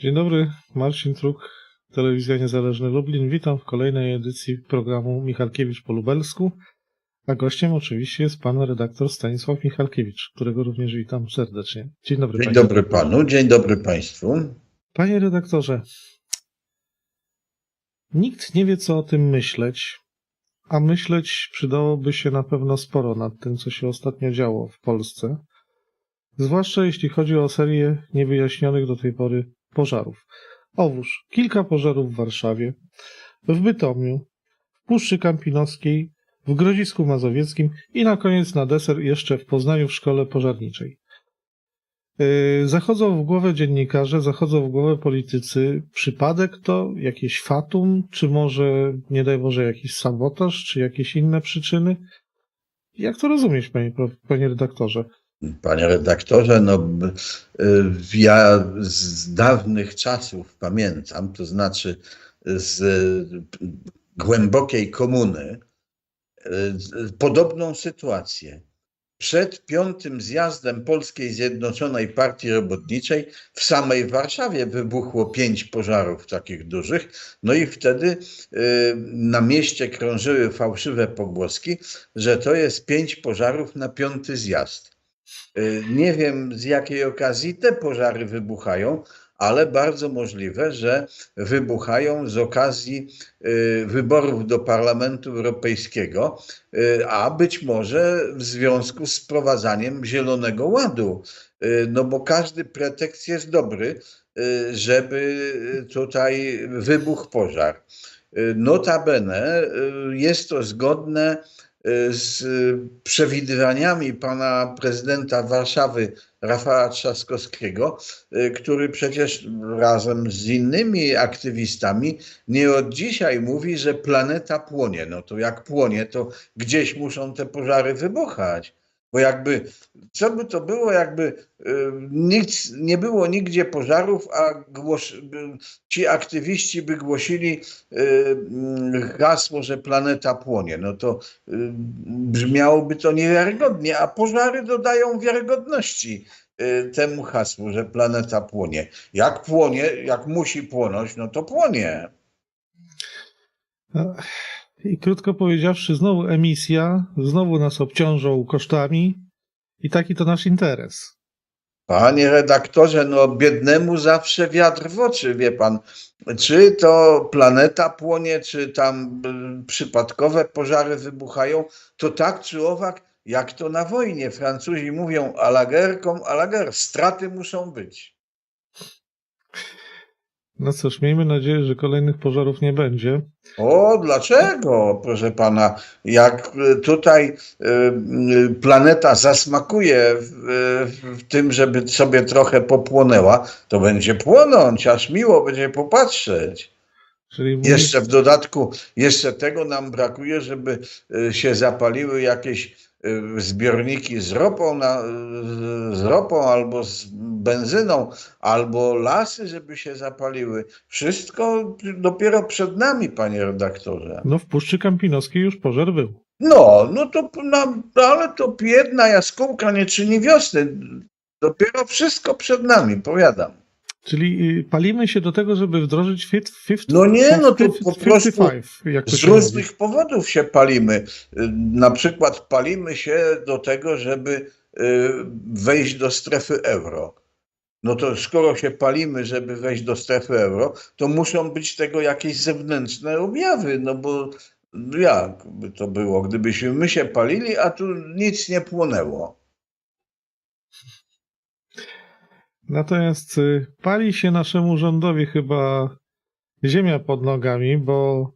Dzień dobry, Marcin Truk, Telewizja Niezależny Lublin. Witam w kolejnej edycji programu Michalkiewicz po lubelsku. A gościem oczywiście jest pan redaktor Stanisław Michalkiewicz, którego również witam serdecznie. Dzień dobry. Dzień panie. dobry panu, dzień dobry państwu. Panie redaktorze, nikt nie wie, co o tym myśleć, a myśleć przydałoby się na pewno sporo nad tym, co się ostatnio działo w Polsce, zwłaszcza jeśli chodzi o serię niewyjaśnionych do tej pory pożarów. Otóż kilka pożarów w Warszawie, w Bytomiu, w Puszczy Kampinoskiej, w Grodzisku Mazowieckim i na koniec na deser jeszcze w Poznaniu w szkole pożarniczej. Yy, Zachodzą w głowę dziennikarze, zachodzą w głowę politycy. Przypadek to jakieś fatum, czy może, nie daj Boże, jakiś sabotaż, czy jakieś inne przyczyny? Jak to rozumieć, panie, panie redaktorze? Panie redaktorze, no y, ja z dawnych czasów pamiętam, to znaczy z y, głębokiej komuny, y, podobną sytuację. Przed piątym zjazdem Polskiej Zjednoczonej Partii Robotniczej w samej Warszawie wybuchło pięć pożarów takich dużych. No i wtedy na mieście krążyły fałszywe pogłoski, że to jest pięć pożarów na piąty zjazd. Y, Nie wiem z jakiej okazji te pożary wybuchają, ale bardzo możliwe, że wybuchają z okazji y, wyborów do Parlamentu Europejskiego, y, a być może w związku z wprowadzaniem Zielonego Ładu. No bo każdy pretekst jest dobry, żeby tutaj wybuchł pożar. Notabene jest to zgodne z y, przewidywaniami pana prezydenta Warszawy Rafała Trzaskowskiego, y, który przecież razem z innymi aktywistami nie od dzisiaj mówi, że planeta płonie. No to jak płonie, to gdzieś muszą te pożary wybuchać. Bo jakby, co by to było, jakby y, nic, nie było nigdzie pożarów, a głos, ci aktywiści by głosili y, mm, hasło, że planeta płonie. No to y, brzmiałoby to niewiarygodnie, a pożary dodają wiarygodności y, temu hasłu, że planeta płonie. Jak płonie, jak musi płonąć, no to płonie. I krótko powiedziawszy, znowu emisja, znowu nas obciążą kosztami i taki to nasz interes. Panie redaktorze, no biednemu zawsze wiatr w oczy, wie pan. Czy to planeta płonie, czy tam y, przypadkowe pożary wybuchają, to tak czy owak, jak to na wojnie. Francuzi mówią a la guerre comme à la guerre. Straty muszą być. No cóż, miejmy nadzieję, że kolejnych pożarów nie będzie. O, dlaczego, proszę pana? Jak y, tutaj y, y, planeta zasmakuje w, y, w tym, żeby sobie trochę popłonęła, to będzie płonąć, aż miło będzie popatrzeć. Czyli Jeszcze w dodatku, jeszcze tego nam brakuje, żeby się zapaliły jakieś zbiorniki z ropą, na, y, z ropą albo z benzyną, albo lasy, żeby się zapaliły. Wszystko dopiero przed nami, panie redaktorze. no w Puszczy Kampinoskiej już pożar był. No, no to, no, no ale to jedna jaskółka nie czyni wiosny. Dopiero wszystko przed nami, powiadam. Czyli y, palimy się do tego, żeby wdrożyć fit, fit, No nie, no to po 55, jak to Z się mówi. różnych powodów się palimy. Y, Na przykład palimy się do tego, żeby y, wejść do strefy euro. No to skoro się palimy, żeby wejść do strefy euro, to muszą być tego jakieś zewnętrzne objawy, no bo jak by to było, gdybyśmy my się palili, a tu nic nie płonęło. Natomiast y, pali się naszemu rządowi chyba ziemia pod nogami, bo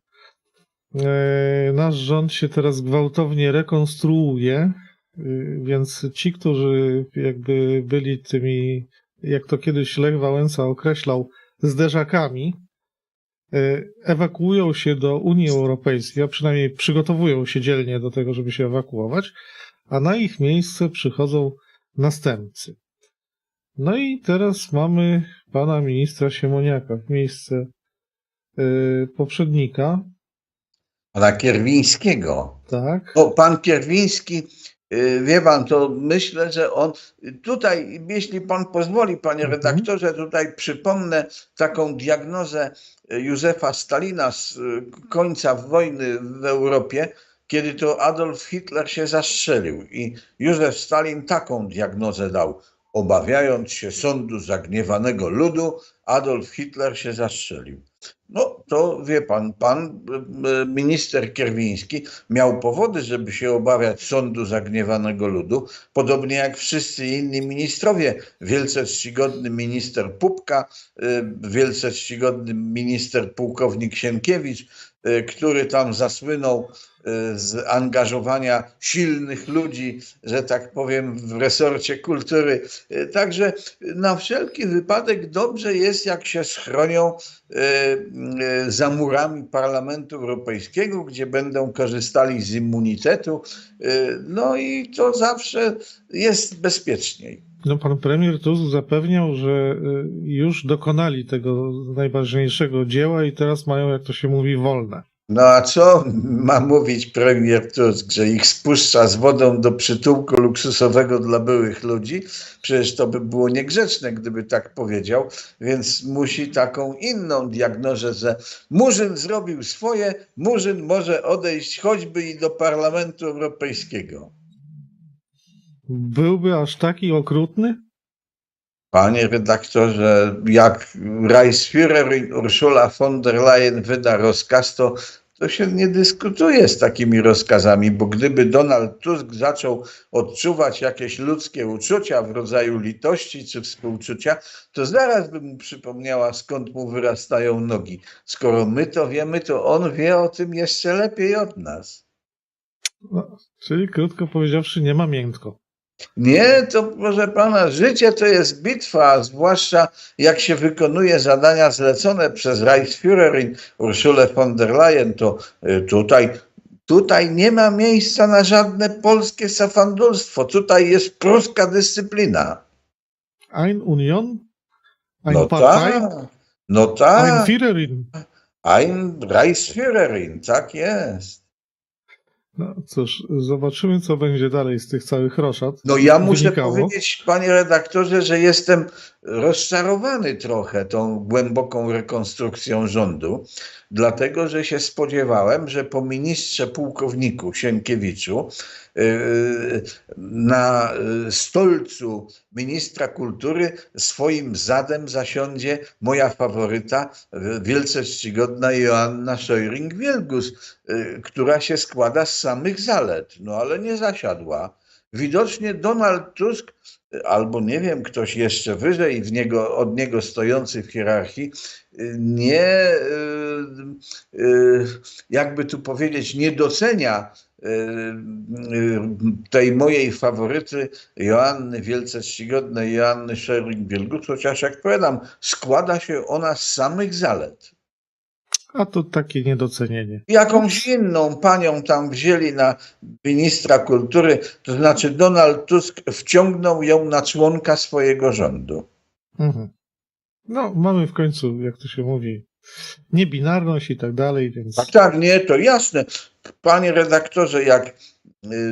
e, nasz rząd się teraz gwałtownie rekonstruuje, y, więc ci, którzy jakby byli tymi, jak to kiedyś Lech Wałęsa określał, zderzakami, e, ewakuują się do Unii Europejskiej, a przynajmniej przygotowują się dzielnie do tego, żeby się ewakuować, a na ich miejsce przychodzą następcy. No i teraz mamy pana ministra Siemoniaka w miejsce y, poprzednika, Pana Kierwińskiego. tak? Bo pan Kierwiński Y, Wie pan, to myślę, że on tutaj, jeśli pan pozwoli, panie Mhm. redaktorze, tutaj przypomnę taką diagnozę Józefa Stalina z końca wojny w Europie, kiedy to Adolf Hitler się zastrzelił. I Józef Stalin taką diagnozę dał. Obawiając się sądu zagniewanego ludu, Adolf Hitler się zastrzelił. No to wie pan, pan y, y, minister Kierwiński miał powody, żeby się obawiać sądu zagniewanego ludu, podobnie jak wszyscy inni ministrowie. Wielce czcigodny minister Pupka, y, wielce czcigodny minister pułkownik Sienkiewicz, który tam zasłynął z angażowania silnych ludzi, że tak powiem, w resorcie kultury. Także na wszelki wypadek dobrze jest, jak się schronią za murami Parlamentu Europejskiego, gdzie będą korzystali z immunitetu. Y, No i to zawsze jest bezpieczniej. No, pan premier Tusk zapewniał, że y, już dokonali tego najważniejszego dzieła i teraz mają, jak to się mówi, wolne. No a co ma mówić premier Tusk, że ich spuszcza z wodą do przytułku luksusowego dla byłych ludzi? Przecież to by było niegrzeczne, gdyby tak powiedział, więc musi taką inną diagnozę, że Murzyn zrobił swoje, Murzyn może odejść choćby i do Parlamentu Europejskiego. Byłby aż taki okrutny? Panie redaktorze, jak Reichsführerin Ursula von der Leyen wyda rozkaz, to, to się nie dyskutuje z takimi rozkazami, bo gdyby Donald Tusk zaczął odczuwać jakieś ludzkie uczucia w rodzaju litości czy współczucia, to zaraz by mu przypomniała, skąd mu wyrastają nogi. Skoro my to wiemy, to on wie o tym jeszcze lepiej od nas. No, czyli krótko powiedziawszy, nie ma miękko. Nie, to proszę pana, życie to jest bitwa, a zwłaszcza jak się wykonuje zadania zlecone przez Reichsführerin Urszulę von der Leyen, to y, tutaj, tutaj nie ma miejsca na żadne polskie safandulstwo. Tutaj jest pruska dyscyplina. Ein Union? Ein No Partei? tak, no Ein tak, Führerin? ein Reichsführerin, tak jest. No cóż, zobaczymy, co będzie dalej z tych całych roszad. No ja muszę Wynikało. powiedzieć, panie redaktorze, że jestem rozczarowany trochę tą głęboką rekonstrukcją rządu, dlatego że się spodziewałem, że po ministrze pułkowniku Sienkiewiczu yy, na yy, stolcu ministra kultury swoim zadem zasiądzie moja faworyta, yy, wielce czcigodna Joanna Szojring-Wielgus, która się składa z samych zalet, no ale nie zasiadła. Widocznie Donald Tusk, albo nie wiem, ktoś jeszcze wyżej w niego, od niego stojący w hierarchii, nie, y, y, jakby tu powiedzieć, nie docenia y, tej mojej faworyty Joanny, wielce czcigodnej Joanny Szering-Wielgus, chociaż jak powiadam, składa się ona z samych zalet. A to takie niedocenienie. jakąś inną panią tam wzięli na ministra kultury, to znaczy Donald Tusk wciągnął ją na członka swojego rządu. Mhm. No, mamy w końcu, jak to się mówi, niebinarność i tak dalej, więc Tak, tak, nie, to jasne. Panie redaktorze, jak y,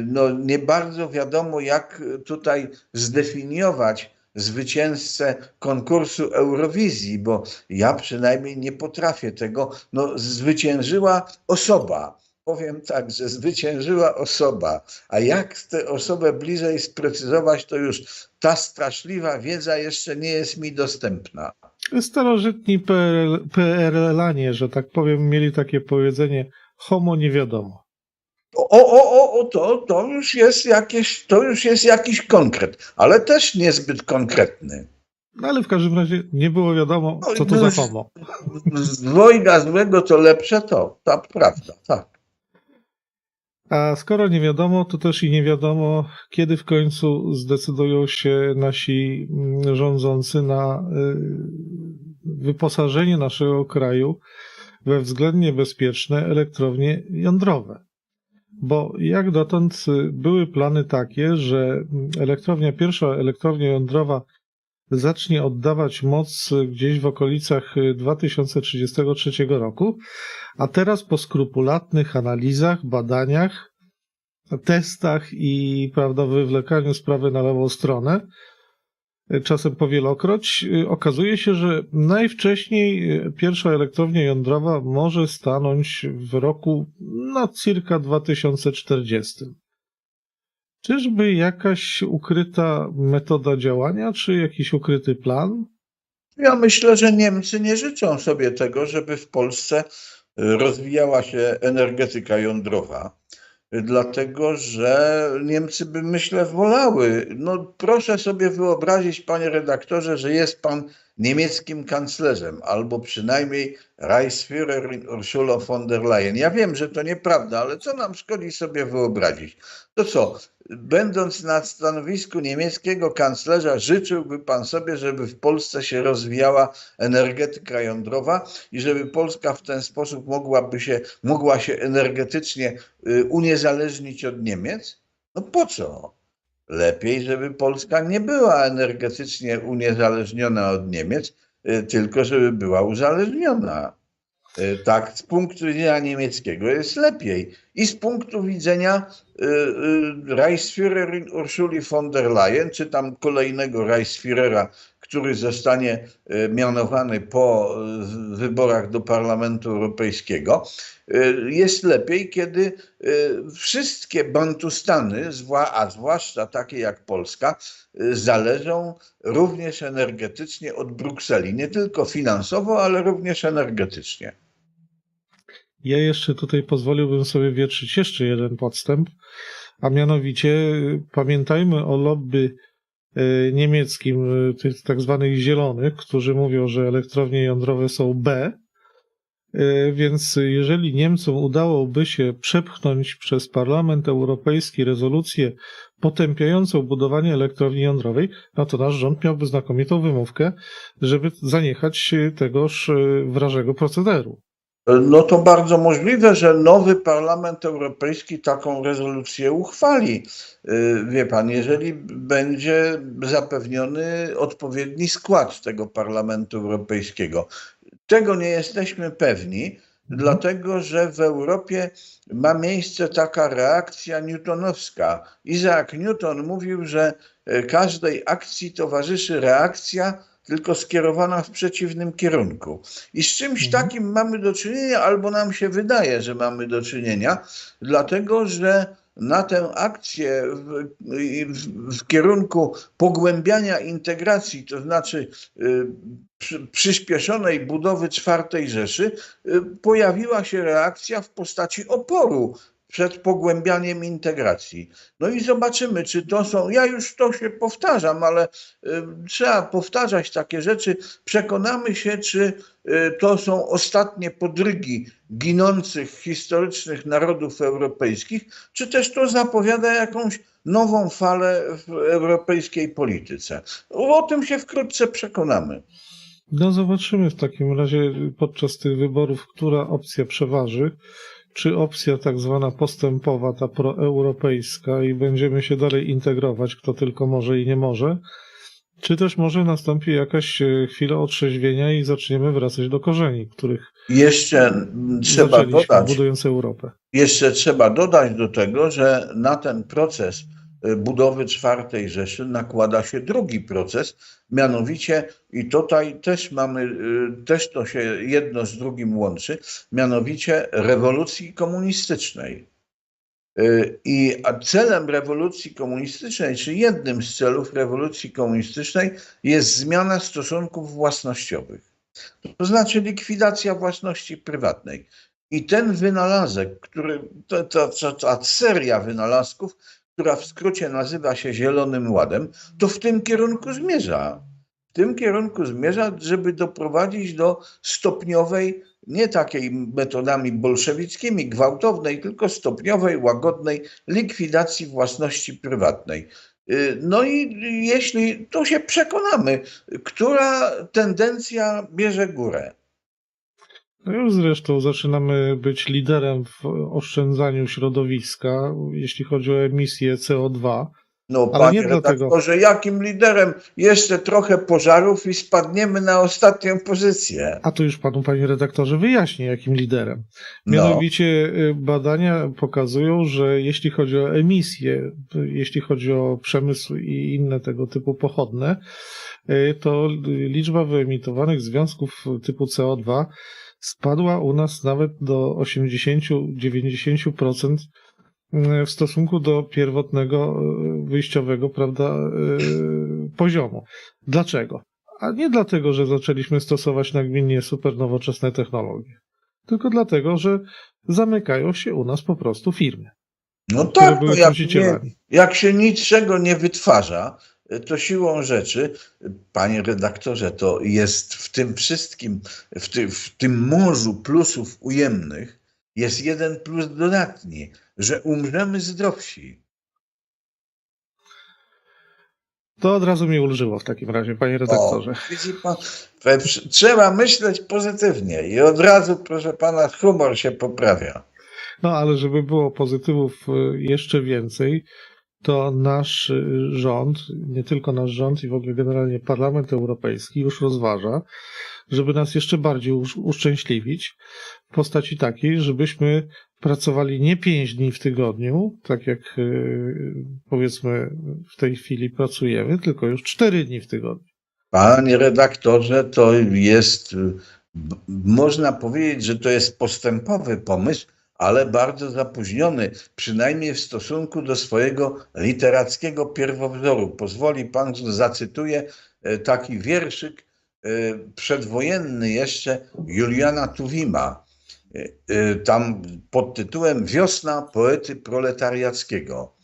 no, nie bardzo wiadomo, jak tutaj zdefiniować zwycięzcę konkursu Eurowizji, bo ja przynajmniej nie potrafię tego. No, zwyciężyła osoba. Powiem tak, że zwyciężyła osoba, a jak tę osobę bliżej sprecyzować, to już ta straszliwa wiedza jeszcze nie jest mi dostępna. starożytni PRL, PRL-anie, że tak powiem, mieli takie powiedzenie homo nie wiadomo. O, o, o, o to, to już jest jakieś, to już jest jakiś konkret, ale też niezbyt konkretny. No ale w każdym razie nie było wiadomo, co to za homo. Z dwojga złego to lepsze to, to prawda, tak. A skoro nie wiadomo, to też i nie wiadomo, kiedy w końcu zdecydują się nasi mm, rządzący na y, wyposażenie naszego kraju we względnie bezpieczne elektrownie jądrowe. Bo jak dotąd y, były plany takie, że mm, elektrownia, pierwsza elektrownia jądrowa zacznie oddawać moc y, gdzieś w okolicach y, 2033 roku, a teraz po skrupulatnych analizach, badaniach testach i prawda, wywlekaniu sprawy na lewą stronę, czasem powielokroć, okazuje się, że najwcześniej pierwsza elektrownia jądrowa może stanąć w roku no circa 2040. Czyżby jakaś ukryta metoda działania, czy jakiś ukryty plan? Ja myślę, że Niemcy nie życzą sobie tego, żeby w Polsce rozwijała się energetyka jądrowa, dlatego że Niemcy by, myślę, wolały. No, proszę sobie wyobrazić, panie redaktorze, że jest pan niemieckim kanclerzem, albo przynajmniej Reichsführerin Ursula von der Leyen. Ja wiem, że to nieprawda, ale co nam szkodzi sobie wyobrazić? To co, będąc na stanowisku niemieckiego kanclerza, życzyłby pan sobie, żeby w Polsce się rozwijała energetyka jądrowa i żeby Polska w ten sposób mogłaby się, mogła się energetycznie y, uniezależnić od Niemiec? No po co? Lepiej, żeby Polska nie była energetycznie uniezależniona od Niemiec, y, tylko żeby była uzależniona. Y, Tak, z punktu widzenia niemieckiego jest lepiej. I z punktu widzenia y, y, Reichsführerin Ursuli von der Leyen, czy tam kolejnego Reichsführera, który zostanie y, mianowany po y, wyborach do Parlamentu Europejskiego, y, jest lepiej, kiedy wszystkie Bantustany, a zwłaszcza takie jak Polska, zależą również energetycznie od Brukseli. Nie tylko finansowo, ale również energetycznie. Ja jeszcze tutaj pozwoliłbym sobie wietrzyć jeszcze jeden podstęp, a mianowicie pamiętajmy o lobby niemieckim, y, tych tak zwanych zielonych, którzy mówią, że elektrownie jądrowe są B, Y, Więc jeżeli Niemcom udałoby się przepchnąć przez Parlament Europejski rezolucję potępiającą budowanie elektrowni jądrowej, no to nasz rząd miałby znakomitą wymówkę, żeby zaniechać tegoż wrażego procederu. No to bardzo możliwe, że nowy Parlament Europejski taką rezolucję uchwali. Y, Wie pan, jeżeli będzie zapewniony odpowiedni skład tego Parlamentu Europejskiego. Tego nie jesteśmy pewni, dlatego że w Europie ma miejsce taka reakcja newtonowska. Isaac Newton mówił, że y, każdej akcji towarzyszy reakcja, tylko skierowana w przeciwnym kierunku. I z czymś Mhm. takim mamy do czynienia, albo nam się wydaje, że mamy do czynienia, dlatego że na tę akcję w, w, w kierunku pogłębiania integracji, to znaczy y, przy, przyspieszonej budowy czwartej Rzeszy, y, pojawiła się reakcja w postaci oporu przed pogłębianiem integracji. No i zobaczymy, czy to są. Ja już to się powtarzam, ale y, trzeba powtarzać takie rzeczy. Przekonamy się, czy y, to są ostatnie podrygi ginących historycznych narodów europejskich, czy też to zapowiada jakąś nową falę w europejskiej polityce. O tym się wkrótce przekonamy. No zobaczymy w takim razie podczas tych wyborów, która opcja przeważy. Czy opcja tak zwana postępowa, ta proeuropejska i będziemy się dalej integrować, kto tylko może i nie może, czy też może nastąpi jakaś e, chwila otrzeźwienia i zaczniemy wracać do korzeni, których Jeszcze trzeba dodać, budując Europę. Jeszcze trzeba dodać do tego, że na ten proces budowy czwartej Rzeszy nakłada się drugi proces, mianowicie i tutaj też mamy, y, też to się jedno z drugim łączy, mianowicie rewolucji komunistycznej. Y, I celem rewolucji komunistycznej, czy jednym z celów rewolucji komunistycznej jest zmiana stosunków własnościowych. To znaczy likwidacja własności prywatnej. I ten wynalazek, który, to, to, to, ta seria wynalazków, która w skrócie nazywa się Zielonym Ładem, to w tym kierunku zmierza. W tym kierunku zmierza, żeby doprowadzić do stopniowej, nie takiej metodami bolszewickimi, gwałtownej, tylko stopniowej, łagodnej likwidacji własności prywatnej. Y, No i jeśli tu się przekonamy, która tendencja bierze górę. No już zresztą zaczynamy być liderem w oszczędzaniu środowiska, jeśli chodzi o emisję CO2. No, Ale panie nie dlatego- redaktorze, jakim liderem? Jeszcze trochę pożarów i spadniemy na ostatnią pozycję. A to już panu, panie redaktorze, wyjaśnię, jakim liderem. No, Mianowicie y, badania pokazują, że jeśli chodzi o emisję, y, jeśli chodzi o przemysł i inne tego typu pochodne, y, to liczba wyemitowanych związków typu CO2 spadła u nas nawet do 80-90% y, w stosunku do pierwotnego y, wyjściowego prawda, y, poziomu. Dlaczego? A nie dlatego, że zaczęliśmy stosować nagminnie super nowoczesne technologie, tylko dlatego, że zamykają się u nas po prostu firmy, no tak, no jak, nie, jak się niczego nie wytwarza, to siłą rzeczy, panie redaktorze, to jest w tym wszystkim, w, ty, w tym morzu plusów ujemnych, jest jeden plus dodatni, że umrzemy zdrowsi. To od razu mi ulżyło w takim razie, panie redaktorze. O, pan, trzeba myśleć pozytywnie i od razu, proszę pana, humor się poprawia. No ale żeby było pozytywów y, jeszcze więcej, to nasz y, rząd, nie tylko nasz rząd i w ogóle generalnie Parlament Europejski już rozważa, żeby nas jeszcze bardziej usz- uszczęśliwić w postaci takiej, żebyśmy pracowali nie pięć dni w tygodniu, tak jak y, powiedzmy w tej chwili pracujemy, tylko już cztery dni w tygodniu. Panie redaktorze, to jest, można powiedzieć, że to jest postępowy pomysł, ale bardzo zapóźniony, przynajmniej w stosunku do swojego literackiego pierwowzoru. Pozwoli pan, że zacytuję e, taki wierszyk e, przedwojenny jeszcze Juliana Tuwima. E, Tam pod tytułem Wiosna poety proletariackiego.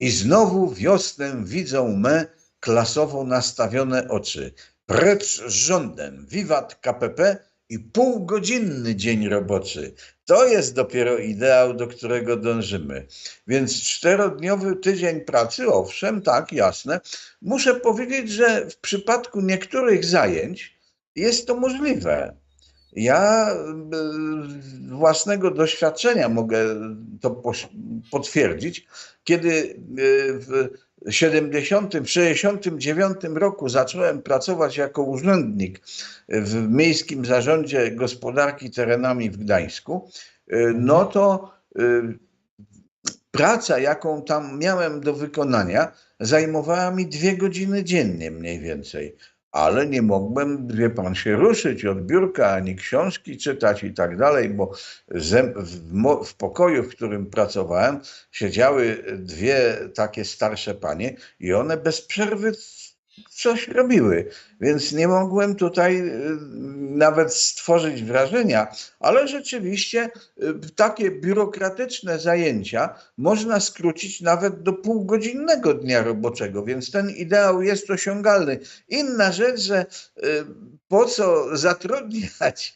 I znowu wiosnę widzą me klasowo nastawione oczy. Precz z rządem, wiwat KPP i półgodzinny dzień roboczy. To jest dopiero ideał, do którego dążymy. Więc czterodniowy tydzień pracy, owszem, tak, jasne. Muszę powiedzieć, że w przypadku niektórych zajęć jest to możliwe. Ja z własnego doświadczenia mogę to potwierdzić, kiedy y, w 70, w 69 roku zacząłem pracować jako urzędnik w Miejskim Zarządzie Gospodarki Terenami w Gdańsku, y, no to y, praca, jaką tam miałem do wykonania, zajmowała mi dwie godziny dziennie mniej więcej. Ale nie mogłem, wie pan, się ruszyć od biurka, ani książki czytać i tak dalej, bo w pokoju, w którym pracowałem, siedziały dwie takie starsze panie i one bez przerwy coś robiły, więc nie mogłem tutaj y, nawet stworzyć wrażenia, ale rzeczywiście y, takie biurokratyczne zajęcia można skrócić nawet do półgodzinnego dnia roboczego, więc ten ideał jest osiągalny. Inna rzecz, że y, po co zatrudniać,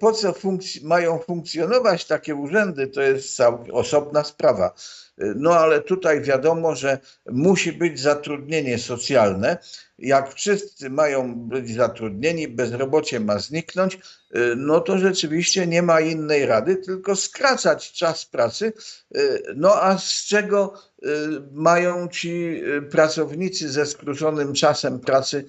po co mają funkcjonować takie urzędy, to jest osobna sprawa. No ale tutaj wiadomo, że musi być zatrudnienie socjalne. Jak wszyscy mają być zatrudnieni, bezrobocie ma zniknąć, y, no to rzeczywiście nie ma innej rady, tylko skracać czas pracy. Y, No a z czego y, mają ci pracownicy ze skróconym czasem pracy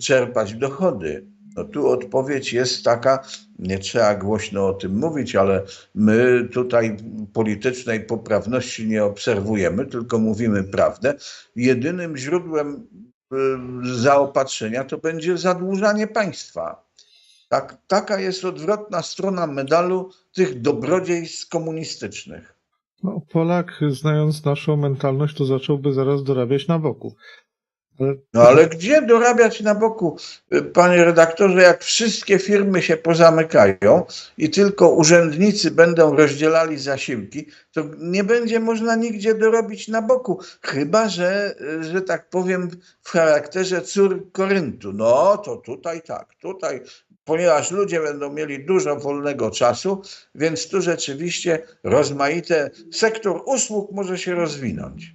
czerpać dochody? No tu odpowiedź jest taka, nie trzeba głośno o tym mówić, ale my tutaj politycznej poprawności nie obserwujemy, tylko mówimy prawdę. Jedynym źródłem zaopatrzenia to będzie zadłużanie państwa. Tak, taka jest odwrotna strona medalu tych dobrodziejstw komunistycznych. No, Polak, znając naszą mentalność, to zacząłby zaraz dorabiać na boku. No ale gdzie dorabiać na boku, y, panie redaktorze, jak wszystkie firmy się pozamykają i tylko urzędnicy będą rozdzielali zasiłki, to nie będzie można nigdzie dorobić na boku, chyba że, y, że tak powiem, w charakterze cór Koryntu. No to tutaj tak, tutaj, ponieważ ludzie będą mieli dużo wolnego czasu, więc tu rzeczywiście rozmaite, sektor usług może się rozwinąć.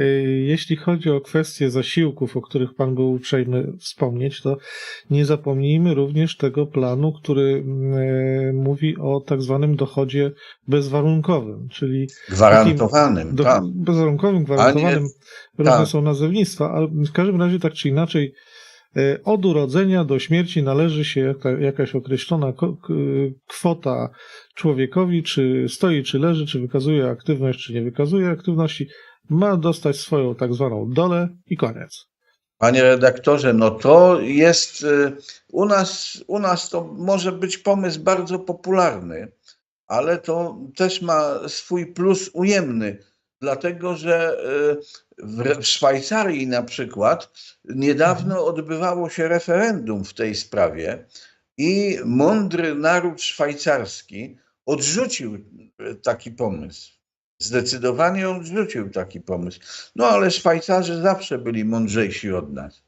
Y, Jeśli chodzi o kwestie zasiłków, o których Pan był uprzejmy wspomnieć, to nie zapomnijmy również tego planu, który y, mówi o tak zwanym dochodzie bezwarunkowym, czyli Gwarantowanym, do, tak. bezwarunkowym, gwarantowanym, różne tak. są nazewnictwa, ale w każdym razie tak czy inaczej e, od urodzenia do śmierci należy się jaka, jakaś określona kwota człowiekowi, czy stoi, czy leży, czy wykazuje aktywność, czy nie wykazuje aktywności, ma dostać swoją tak zwaną dolę i koniec. Panie redaktorze, no to jest y, u nas, u nas to może być pomysł bardzo popularny, ale to też ma swój plus ujemny, dlatego że y, w, Szwajcarii na przykład niedawno odbywało się referendum w tej sprawie i mądry naród szwajcarski odrzucił y, taki pomysł. Zdecydowanie odrzucił taki pomysł. No ale Szwajcarzy zawsze byli mądrzejsi od nas.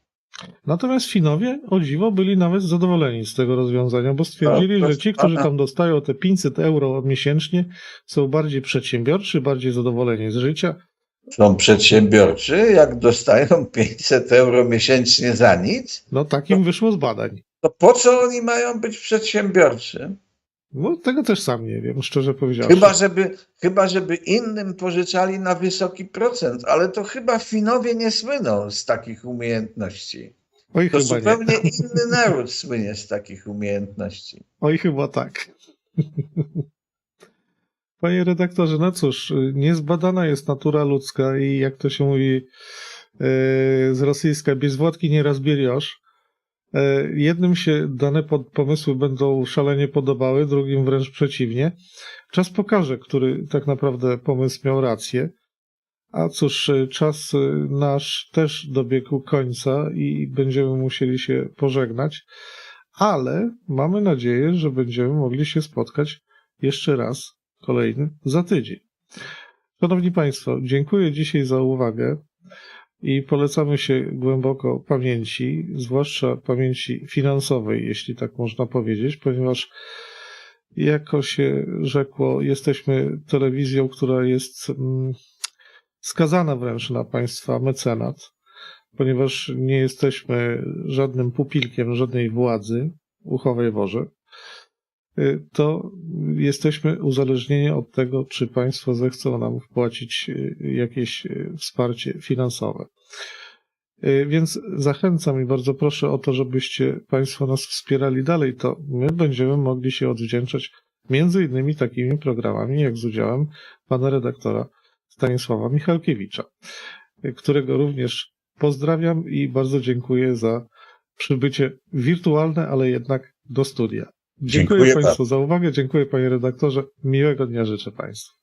Natomiast Finowie, o dziwo, byli nawet zadowoleni z tego rozwiązania, bo stwierdzili, to że ci, którzy tam dostają te 500 euro miesięcznie, są bardziej przedsiębiorczy, bardziej zadowoleni z życia. Są przedsiębiorczy, jak dostają 500 euro miesięcznie za nic, No takim wyszło z badań. to po co oni mają być przedsiębiorczy? No tego też sam nie wiem, szczerze powiedziawszy. Chyba żeby, chyba, żeby innym pożyczali na wysoki procent, ale to chyba Finowie nie słyną z takich umiejętności. Oj, To chyba nie. zupełnie inny naród słynie z takich umiejętności. Oj, chyba tak. Panie redaktorze, no cóż, niezbadana jest natura ludzka i jak to się mówi yy, z rosyjska, bez włodki nie rozbieriosz. Yy, Jednym się dane pomysły będą szalenie podobały, drugim wręcz przeciwnie. Czas pokaże, który tak naprawdę pomysł miał rację. A cóż, yy, czas yy, nasz też dobiegł końca i będziemy musieli się pożegnać ale mamy nadzieję, że będziemy mogli się spotkać jeszcze raz kolejny za tydzień. Szanowni Państwo, dziękuję dzisiaj za uwagę i polecamy się głęboko pamięci, zwłaszcza pamięci finansowej, jeśli tak można powiedzieć, ponieważ jako się rzekło, jesteśmy telewizją, która jest mm, skazana wręcz na Państwa mecenat ponieważ nie jesteśmy żadnym pupilkiem żadnej władzy, uchowej Boże, to jesteśmy uzależnieni od tego, czy państwo zechcą nam wpłacić y, jakieś y, wsparcie finansowe. Y, Więc zachęcam i bardzo proszę o to, żebyście Państwo nas wspierali dalej, to my będziemy mogli się odwdzięczać między innymi takimi programami, jak z udziałem pana redaktora Stanisława Michalkiewicza, y, którego również Pozdrawiam i bardzo dziękuję za przybycie wirtualne, ale jednak do studia. Dziękuję, Dziękuję Państwu za uwagę, dziękuję Panie redaktorze. Miłego dnia życzę Państwu.